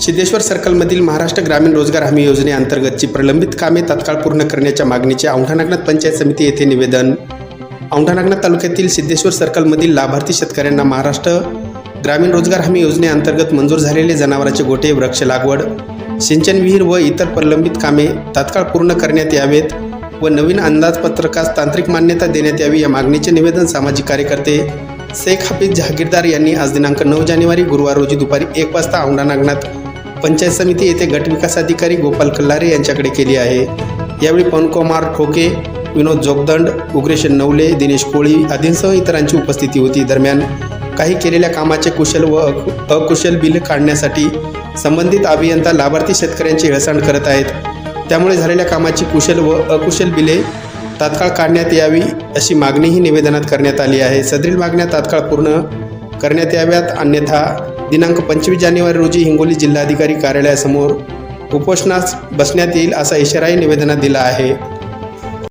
सिद्धेश्वर सर्कलमधील महाराष्ट्र ग्रामीण रोजगार हमी योजनेअंतर्गतची प्रलंबित कामे तात्काळ पूर्ण करण्याच्या मागणीचे औंढानागनाथ पंचायत समिती येथे निवेदन. औंढानागनाथ तालुक्यातील सिद्धेश्वर सर्कलमधील लाभार्थी शेतकऱ्यांना महाराष्ट्र ग्रामीण रोजगार हमी योजनेअंतर्गत मंजूर झालेले जनावरांचे गोटे वृक्ष लागवड सिंचन विहीर व इतर प्रलंबित कामे तात्काळ पूर्ण करण्यात यावेत व नवीन अंदाजपत्रकास तांत्रिक मान्यता देण्यात यावी या मागणीचे निवेदन सामाजिक कार्यकर्ते शेख हाफिज जहागीरदार यांनी आज दिनांक नऊ जानेवारी गुरुवार रोजी दुपारी एक वाजता औंढा नागनाथ पंचायत समिती येथे गटविकास अधिकारी गोपाल कल्लारे यांच्याकडे केली आहे. यावेळी पवनकुमार ठोके विनोद जोगदंड उग्रेशन नवले दिनेश कोळी आदींसह इतरांची उपस्थिती होती. दरम्यान काही केलेल्या कामाचे कुशल व अकु- अकुशल बिल काढण्यासाठी संबंधित अभियंता लाभार्थी शेतकऱ्यांची हेळसांड करत आहेत. त्यामुळे झालेल्या कामाची कुशल व अकुशल बिले तात्काळ काढण्यात यावी अशी मागणीही निवेदनात करण्यात आली आहे. सदरील मागण्या तात्काळ पूर्ण करण्यात याव्यात अन्यथा दिनांक पंचवीस जानेवारी रोजी हिंगोली जिल्हाधिकारी कार्यालयासमोर उपोषणास बसण्यात येईल असा इशाराही निवेदनात दिला आहे.